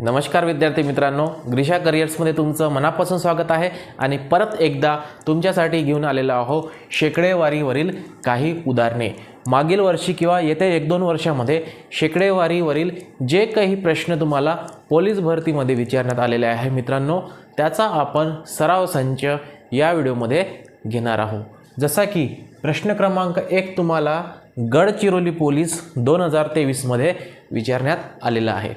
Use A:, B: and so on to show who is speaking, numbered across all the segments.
A: नमस्कार विद्यार्थी मित्रांनो ग्रीषा करिअर्समध्ये तुमचं मनापासून स्वागत आहे आणि परत एकदा तुमच्यासाठी घेऊन आलेलो आहो शेकडेवारीवरील काही उदाहरणे. मागील वर्षी किंवा येत्या एक दोन वर्षामध्ये शेकडेवारीवरील जे काही प्रश्न तुम्हाला पोलीस भरतीमध्ये विचारण्यात आलेले आहे मित्रांनो त्याचा आपण सराव संच या व्हिडिओमध्ये घेणार आहोत. जसा की प्रश्न क्रमांक एक तुम्हाला गडचिरोली पोलीस दोन हजार तेवीसमध्ये विचारण्यात आलेला आहे.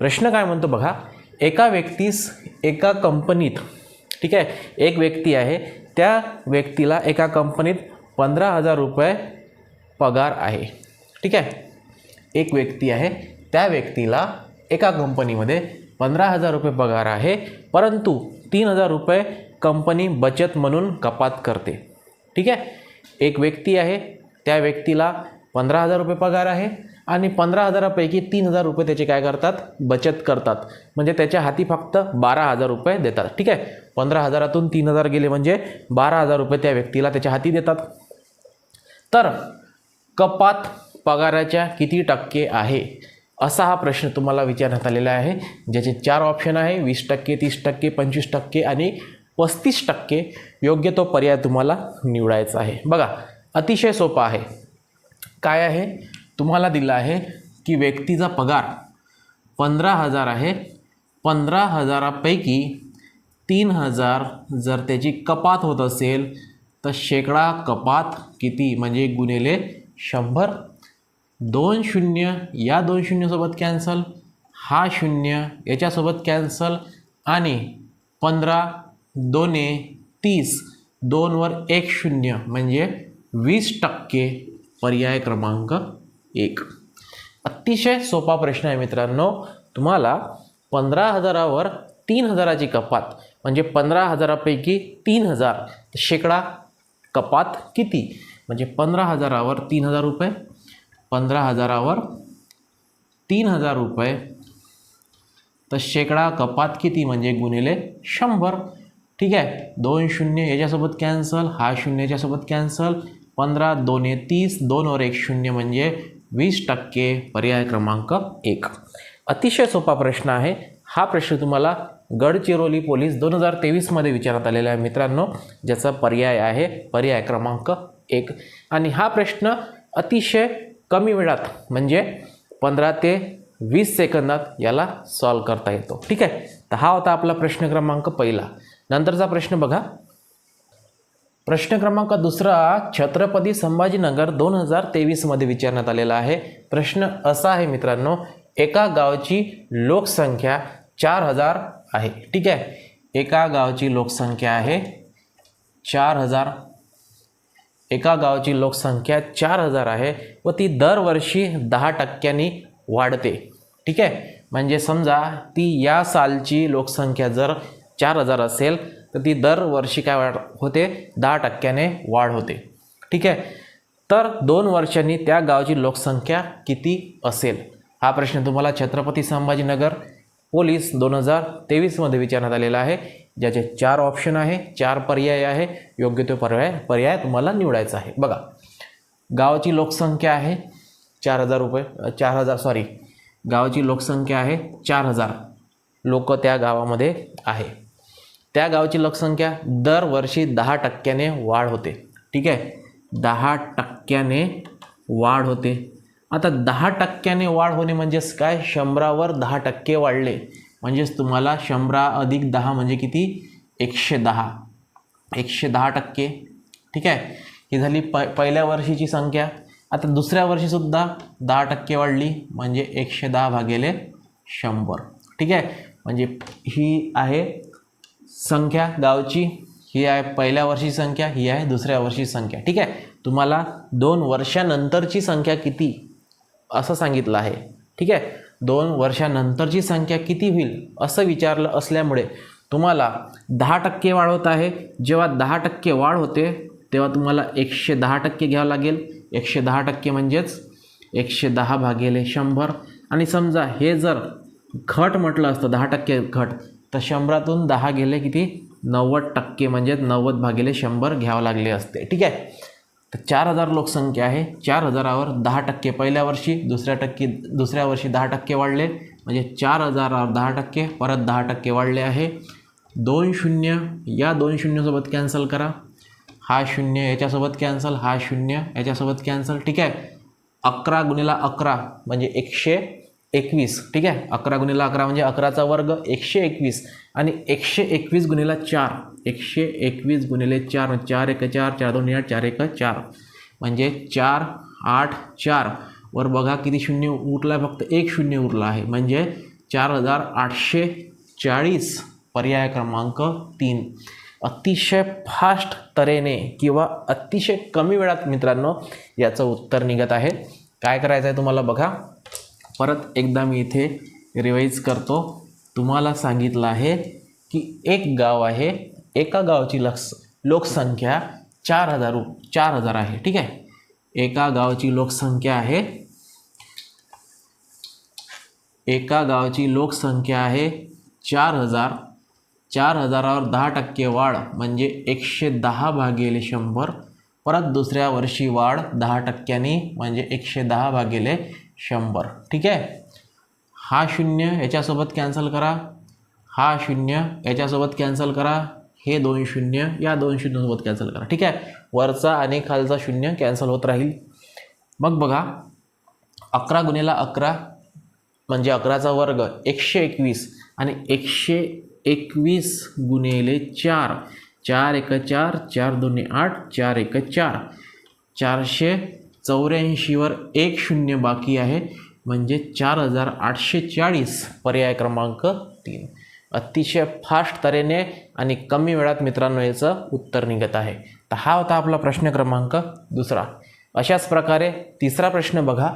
A: प्रश्न काय म्हणतो बघा एका व्यक्तीस एका कंपनीत ठीक आहे एक व्यक्ती आहे त्या व्यक्तीला एका कंपनीत पंधरा हजार रुपये पगार आहे ठीक आहे. एक व्यक्ती आहे त्या व्यक्तीला एका कंपनीमध्ये पंधरा हजार रुपये पगार आहे परंतु तीन हजार रुपये कंपनी बचत म्हणून कपात करते ठीक आहे. एक व्यक्ती आहे त्या व्यक्तीला पंधरा हजार रुपये पगार आहे आणि पंधरा हजारापैकी तीन हजार रुपये त्याचे काय करतात? बचत करतात. म्हणजे त्याच्या हाती फक्त बारा हजार रुपये देतात. ठीक आहे? पंधरा हजारातून तीन हजार गेले म्हणजे बारा हजार रुपये त्या व्यक्तीला त्याच्या हाती देतात. तर कपात पगाराच्या किती टक्के आहे? असा हा प्रश्न तुम्हाला विचारण्यात आलेला आहे. ज्याचे चार ऑप्शन आहे. वीस टक्के तीस टक्के पंचवीस टक्के आणि पस्तीस टक्के योग्य तो पर्याय तुम्हाला निवडायचा आहे. बघा अतिशय सोपा आहे. काय आहे? तुम्हाला दिलं आहे की व्यक्तीचा पगार पंधरा हजार आहे. पंधरा हजारापैकी तीन हजार जर त्याची कपात होत असेल तर शेकडा कपात किती? म्हणजे गुणिले शंभर. दोन शून्य या दोन शून्यसोबत कॅन्सल हा शून्य याच्यासोबत कॅन्सल आणि पंधरा दोने तीस दोनवर एक शून्य म्हणजे वीस टक्के पर्याय क्रमांक एक. अतिशय सोपा प्रश्न आहे मित्रांनो. तुम्हाला पंधरा हजारावर तीन हजाराची कपात म्हणजे पंधरा हजारापैकी तीन हजार शेकडा कपात किती? म्हणजे पंधरा हजारावर तीन हजार रुपये पंधरा हजारावर तीन हजार रुपये. तर शेकडा कपात किती म्हणजे गुणिले शंभर. ठीक आहे? दोन शून्य याच्यासोबत कॅन्सल हा शून्य याच्यासोबत कॅन्सल पंधरा दोन तीस दोनवर एक शून्य म्हणजे वीस टक्के पर्याय क्रमांक एक. अतिशय सोपा प्रश्न आहे. हा प्रश्न तुम्हाला गडचिरोली पोलीस दोन हजार तेवीसमध्ये विचारण्यात आलेला आहे मित्रांनो ज्याचा पर्याय आहे पर्याय क्रमांक एक. आणि हा प्रश्न अतिशय कमी वेळात म्हणजे पंधरा ते वीस सेकंदात याला सॉल्व करता येतो. ठीक आहे? तर हा होता आपला प्रश्न क्रमांक पहिला. नंतरचा प्रश्न बघा. प्रश्न क्रमांक दुसरा छत्रपती संभाजीनगर दोन हजार तेवीसमध्ये विचारण्यात आलेला आहे. प्रश्न असा आहे मित्रांनो एका गावची लोकसंख्या चार हजार आहे. ठीक आहे? एका गावची लोकसंख्या आहे चार हजार. एका गावची लोकसंख्या चार हजार आहे व ती दरवर्षी दहा टक्क्यांनी वाढते. ठीक आहे? म्हणजे समजा ती या सालची लोकसंख्या जर चार हजार असेल तर ती दरवर्षी काय वाढ होते? दहा टक्क्याने वाढ होते. ठीक आहे? तर दोन वर्षांनी त्या गावची लोकसंख्या किती असेल? हा प्रश्न तुम्हाला छत्रपती संभाजीनगर पोलीस दोन हजार तेवीसमध्ये विचारण्यात आलेला आहे. ज्याचे चार ऑप्शन आहे चार पर्याय आहे. योग्य तो पर्याय पर्याय तुम्हाला निवडायचा आहे. बघा गावाची लोकसंख्या आहे चार हजार रुपये चार हजार सॉरी गावाची लोकसंख्या आहे चार हजार. लोक त्या गावामध्ये आहे. त्या गावची लोकसंख्या दरवर्षी दहा टक्क्याने वाढ होते. ठीक आहे? दहा टक्क्याने वाढ होते. आता दहा टक्क्याने वाढ होणे म्हणजेच काय? शंभरावर दहा टक्के वाढले. म्हणजेच तुम्हाला शंभरा अधिक दहा म्हणजे किती? एकशे दहा. एकशे दहा टक्के. ठीक आहे? ही झाली प पहिल्या वर्षीची संख्या. आता दुसऱ्या वर्षीसुद्धा दहा टक्के वाढली. म्हणजे एकशे दहा भागेले शंभर. ठीक आहे? म्हणजे ही आहे संख्या गावची ही आहे पहिल्या वर्षी संख्या ही आहे दुसऱ्या वर्षी संख्या. ठीक आहे? तुम्हाला दोन वर्षानंतरची संख्या किती? असं सांगितलं आहे. ठीक आहे? दोन वर्षानंतरची संख्या किती होईल? असं विचारलं असल्यामुळे तुम्हाला दहा टक्के वाढ होत आहे. जेव्हा दहा टक्के वाढ होते तेव्हा तुम्हाला एकशे दहा टक्के घ्यावं लागेल. एकशे दहा टक्के म्हणजेच एकशे दहा भागेले शंभर. आणि समजा हे जर घट म्हटलं असतं दहा टक्के घट तर शंभरातून दहा गेले किती? नव्वद टक्के म्हणजे नव्वद भागिले शंभर घ्यावं लागले असते. ठीक आहे? तर चार हजार लोकसंख्या आहे. चार हजारावर दहा टक्के पहिल्या वर्षी दुसऱ्या टक्के दुसऱ्या वर्षी दहा टक्के वाढले. म्हणजे चार हजारावर दहा टक्के परत दहा टक्के वाढले आहे. दोन शून्य या दोन शून्यसोबत कॅन्सल करा. हा शून्य याच्यासोबत कॅन्सल हा शून्य याच्यासोबत कॅन्सल. ठीक आहे? अकरा गुणिला अकरा म्हणजे एकशे एकवीस ठीक आहे? अकरा गुणिला अकरा म्हणजे अकराचा वर्ग एकशे एकवीस आणि एकशे एकवीस गुणिला चार. एकशे एकवीस गुणिले चार म्हणजे चार एक चार चार दोन आठ चार एक चार. म्हणजे चार आठ चार. वर बघा किती शून्य उरला आहे फक्त एक शून्य उरला आहे. म्हणजे चार हजार आठशे चाळीस पर्याय क्रमांक तीन. अतिशय फास्ट तऱ्हेने किंवा अतिशय कमी वेळात मित्रांनो याचं उत्तर निघत आहे. काय करायचं आहे तुम्हाला बघा? परत एकदा मी इथे रिवाईज करतो. तुम्हाला सांगितलं आहे की एक गाव आहे एका गावची लक्स लोकसंख्या चार हजार चार हजार आहे ठीक आहे? एका गावची लोकसंख्या आहे एका गावची लोकसंख्या आहे चार हजार चार हजारावर दहा टक्के वाढ म्हणजे एकशे दहा भागिले शंभर परत दुसऱ्या वर्षी वाढ दहा टक्क्यांनी म्हणजे एकशे दहा भागिले शंभर. ठीक आहे? हा शून्य याच्यासोबत कॅन्सल करा. हा शून्य याच्यासोबत कॅन्सल करा. हे दोन शून्य या दोन शून्यसोबत कॅन्सल करा. ठीक आहे? वरचा आणि खालचा शून्य कॅन्सल होत राहील. मग बघा अकरा गुन्हेला अकरा म्हणजे अकराचा वर्ग एकशे एकवीस आणि एकशे एकवीस गुन्हेले चार. चार एक चार चार दोन्ही आठ चार एक चार. चारशे चौऱ्याऐंशीवर एक शून्य बाकी आहे. म्हणजे चार हजार आठशे चाळीस पर्याय क्रमांक तीन. अतिशय फास्ट तऱ्हेने आणि कमी वेळात मित्रांनो याचं उत्तर निघत आहे. तर हा होता आपला प्रश्न क्रमांक दुसरा. अशाच प्रकारे तिसरा प्रश्न बघा.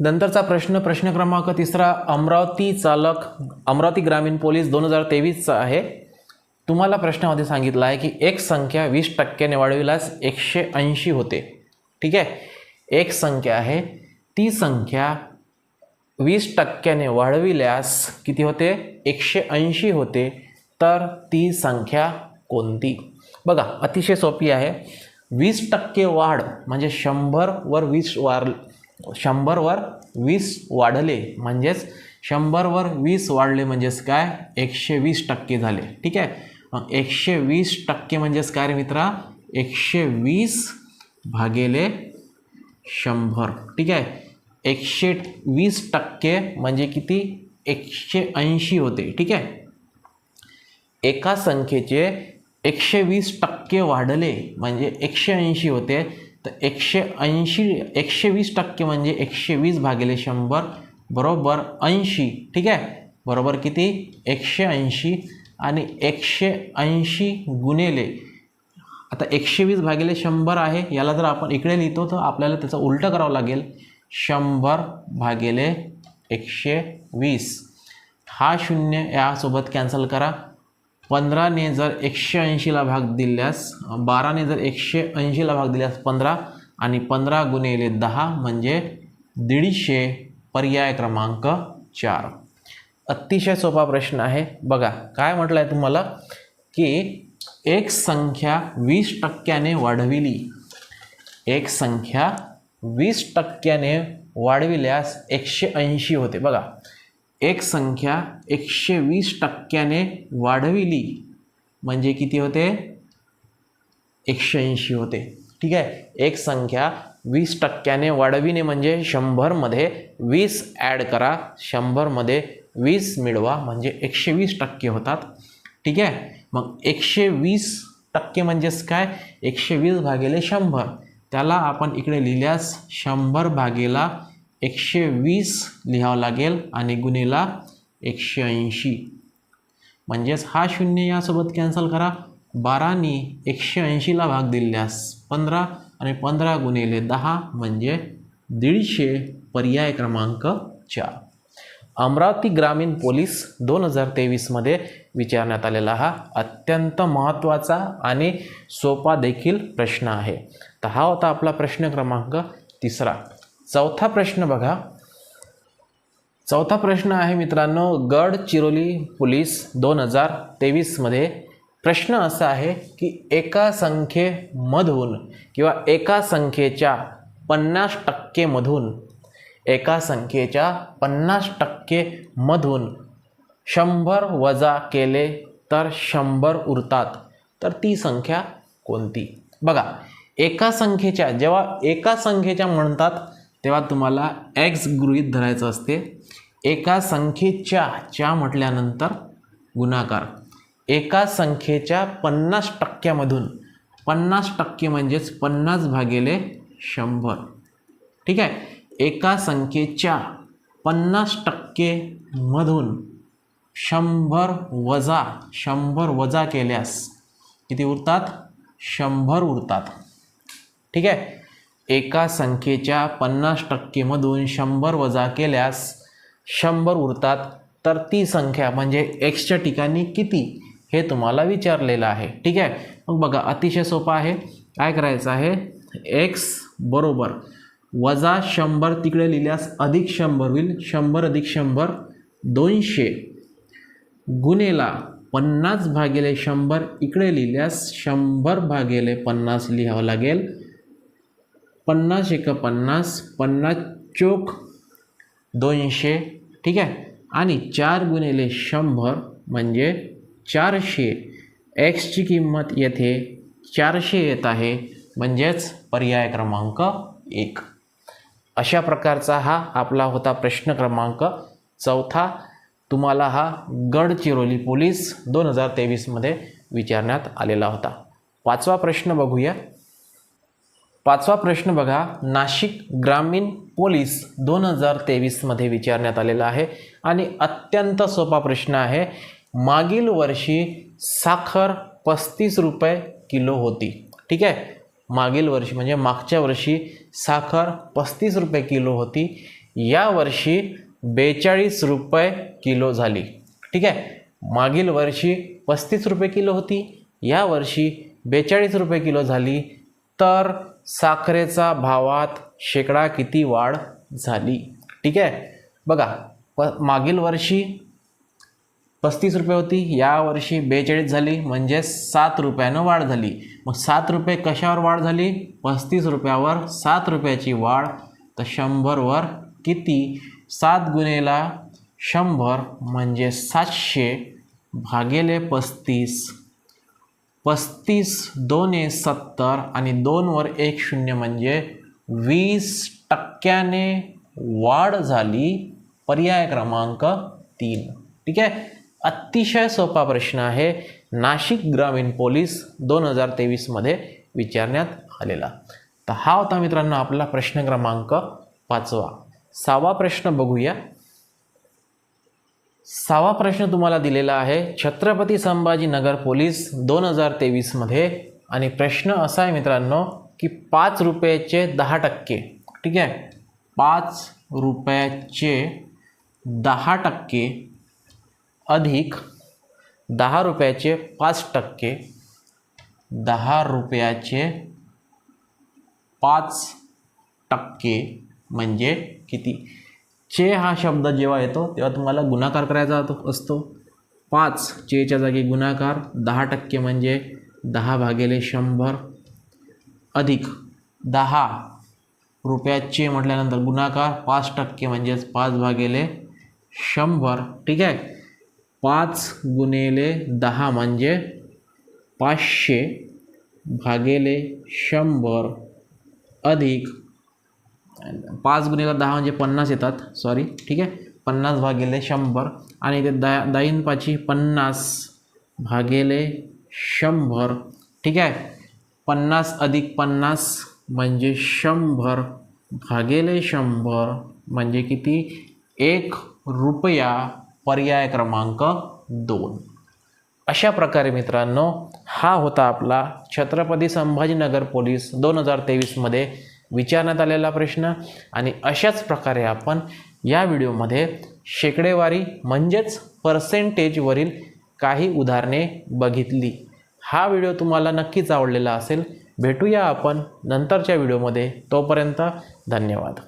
A: नंतरचा प्रश्न प्रश्न क्रमांक तिसरा अमरावती चालक अमरावती ग्रामीण पोलीस दोन हजार तेवीसचा आहे. तुम्हाला प्रश्नामध्ये सांगितलं आहे की एक संख्या वीस टक्क्याने वाढविल्यास एकशे ऐंशी होते. ठीक आहे? एक संख्या आहे. ती संख्या वीस टक्क्याने वाढविल्यास किती होते? एकशे ऐंशी होते. तर ती संख्या कोणती? बघा अतिशय सोपी आहे. वीस टक्के वाढ म्हणजे शंभरवर वीस वार शंभरवर वीस वाढले म्हणजेच शंभरवर वीस वाढले म्हणजेच काय? एकशे वीस टक्के झाले. ठीक आहे? एकशे वीस टक्के म्हणजेच काय रे मित्रा? एकशे वीस भागिले शंभर. ठीक आहे? एकशे वीस टक्के म्हणजे किती? एकशे ऐंशी होते. ठीक आहे? एका संख्येचे एकशे वीस टक्के वाढले म्हणजे एकशे ऐंशी होते. तर एकशे ऐंशी एकशे वीस टक्के म्हणजे एकशे वीस भागिले शंभर बरोबर ऐंशी. ठीक आहे? बरोबर किती? एकशे ऐंशी. आणि एकशे ऐंशी गुणेले आता एकशे वीस भागिले शंभर आहे याला जर आपण इकडे लिहितो तर आपल्याला त्याचं उलटं करावं लागेल. शंभर भागिले एकशे वीस. हा शून्य यासोबत कॅन्सल करा. पंधराने जर एकशे ऐंशीला भाग दिल्यास बाराने जर एकशे ऐंशीला भाग दिल्यास पंधरा आणि पंधरा गुणिले दहा म्हणजे दीडशे पर्याय क्रमांक चार. अतिशय सोपा प्रश्न आहे. बघा काय म्हटलं आहे तुम्हाला? की एक संख्या वीस टक्क्याने वाढविली. एक संख्या वीस टक्क्याने वाढविल्यास एकशे ऐंशी होते. बघा एक संख्या एकशे वीस टक्क्याने वाढविली म्हणजे किती होते? एकशे ऐंशी होते. ठीक आहे? एक संख्या वीस टक्क्याने वाढविणे म्हणजे शंभरमध्ये वीस ॲड करा. शंभरमध्ये वीस मिळवा म्हणजे एकशे वीस टक्के होतात. ठीक आहे? मग एकशे वीस टक्के म्हणजेच काय? एकशे वीस भागिले शंभर. त्याला आपण इकडे लिहिल्यास शंभर भागेला एकशे वीस लिहावं लागेल आणि गुन्हेला एकशे ऐंशी. म्हणजेच हा शून्य यासोबत कॅन्सल करा. बारानी एकशे ऐंशीला भाग दिल्यास पंधरा आणि पंधरा गुन्हेले दहा म्हणजे दीडशे पर्याय क्रमांक चार. अमरावती ग्रामीण पोलीस दोन हजार तेवीसमध्ये विचारण्यात आलेला हा अत्यंत महत्त्वाचा आणि सोपा देखील प्रश्न आहे. तर हा होता आपला प्रश्न क्रमांक तिसरा. चौथा प्रश्न बघा. चौथा प्रश्न आहे मित्रांनो गडचिरोली पोलीस दोन हजार तेवीसमध्ये प्रश्न असा आहे की एका संख्येमधून किंवा एका संख्येच्या पन्नास टक्केमधून एका संख्येच्या पन्नास टक्के मधून शंभर वजा केले तर शंभर उरतात. तर ती संख्या कोणती? बघा एका संख्येच्या जेव्हा एका संख्येच्या म्हणतात तेव्हा तुम्हाला एक्स गृहीत धरायचं असते. एका संख्येच्या च्या म्हटल्यानंतर गुणाकार. एका संख्येच्या पन्नास टक्क्यामधून पन्नास टक्के म्हणजेच पन्नास भागिले शंभर. ठीक आहे? एका संख्येच्या पन्नास टक्केमधून शंभर वजा शंभर वजा केल्यास किती उरतात? शंभर उरतात. ठीक आहे? एका संख्येच्या पन्नास टक्केमधून शंभर वजा केल्यास शंभर उरतात. तर ती संख्या म्हणजे एक्सच्या ठिकाणी किती? हे तुम्हाला विचारलेलं आहे. ठीक आहे? मग बघा अतिशय सोपं आहे. काय करायचं आहे? एक्स बरोबर वजा शंभर तिकडे लिहिल्यास अधिक शंभर होईल. शंभर अधिक शंभर दोनशे. गुणेला पन्नास भागेले शंभर इकडे लिहिल्यास शंभर भागेले पन्नास लिहावं लागेल. पन्नास एक पन्नास पन्नास चोक दोनशे ठीक आहे? आणि चार गुणिले शंभर म्हणजे चारशे. एक्सची किंमत येथे चारशे येत आहे म्हणजेच पर्याय क्रमांक एक. अशा प्रकारचा हा आपला होता प्रश्न क्रमांक चौथा. तुम्हाला हा गडचिरोली पोलीस दोन हजार तेवीसमध्ये विचारण्यात आलेला होता. पाचवा प्रश्न बघूया. पाचवा प्रश्न बघा. नाशिक ग्रामीण पोलीस दोन हजार तेवीसमध्ये विचारण्यात आलेला आहे. आणि अत्यंत सोपा प्रश्न आहे. मागील वर्षी साखर पस्तीस रुपये किलो होती. ठीक आहे? मागील वर्षी म्हणजे मागच्या वर्षी साखर पस्तीस रुपये किलो होती. या वर्षी बेचाळीस रुपये किलो झाली. ठीक आहे? मागील वर्षी पस्तीस रुपये किलो होती. या वर्षी बेचाळीस रुपये किलो झाली. तर साखरेचा भावात शेकडा किती वाढ झाली? ठीक आहे? बघा प मागील वर्षी पस्तीस रुपये होती. यावर्षी बेचाळीस झाली. म्हणजे सात रुपयानं वाढ झाली. मग सात रुपये कशावर वाढ झाली? पस्तीस रुपयावर सात रुपयाची वाढ. तर शंभरवर किती? सात गुणेला शंभर म्हणजे सातशे भागेले पस्तीस. पस्तीस दोन ए सत्तर आणि दोनवर एक शून्य म्हणजे वीस टक्क्याने वाढ झाली पर्याय क्रमांक तीन. ठीक आहे? अतिशय सोपा प्रश्न आहे. नाशिक ग्रामीण पोलीस दोन हजार तेवीसमध्ये विचारण्यात आलेला. तर हा होता मित्रांनो आपला प्रश्न क्रमांक पाचवा. सहावा प्रश्न बघूया. सहावा प्रश्न तुम्हाला दिलेला आहे. छत्रपती संभाजीनगर पोलीस दोन हजार तेवीसमध्ये आणि प्रश्न असा आहे मित्रांनो की पाच रुपयाचे दहा टक्के ठीक आहे? पाच रुपयाचे दहा टक्के अधिक दहा रुपयाचे पाच टक्के दहा रुपयाचे पाच टक्के म्हणजे किती? चे हा शब्द जेव्हा येतो तेव्हा तुम्हाला गुणाकार करायचा असतो. पाच चेच्या जागी गुणाकार दहा टक्के म्हणजे दहा भागिले शंभर. अधिक दहा रुपयाचे म्हटल्यानंतर गुणाकार पाच टक्के म्हणजेच पाच भागिले शंभर. ठीक आहे? पाच गुणिले दहा म्हणजे पाचशे भागेले शंभर अधिक पाच गुणिले दहा म्हणजे पन्नास येतात. सॉरी ठीक आहे? पन्नास भागेले शंभर. आणि ते दा दाईन पाची पन्नास भागेले शंभर. ठीक आहे? पन्नास अधिक पन्नास म्हणजे शंभर भागेले शंभर म्हणजे किती? एक रुपया. पर्याय क्रमांक दोन. अशा प्रकारे मित्रांनो हा होता आपला छत्रपती संभाजीनगर पोलीस दोन हजार तेवीसमध्ये विचारण्यात आलेला प्रश्न आणि अशाच प्रकारे आपण या व्हिडिओमध्ये शेकडेवारी म्हणजेच पर्सेंटेजवरील काही उदाहरणे बघितली. हा व्हिडिओ तुम्हाला नक्कीच आवडलेला असेल. भेटूया आपण नंतरच्या व्हिडिओमध्ये. तोपर्यंत धन्यवाद.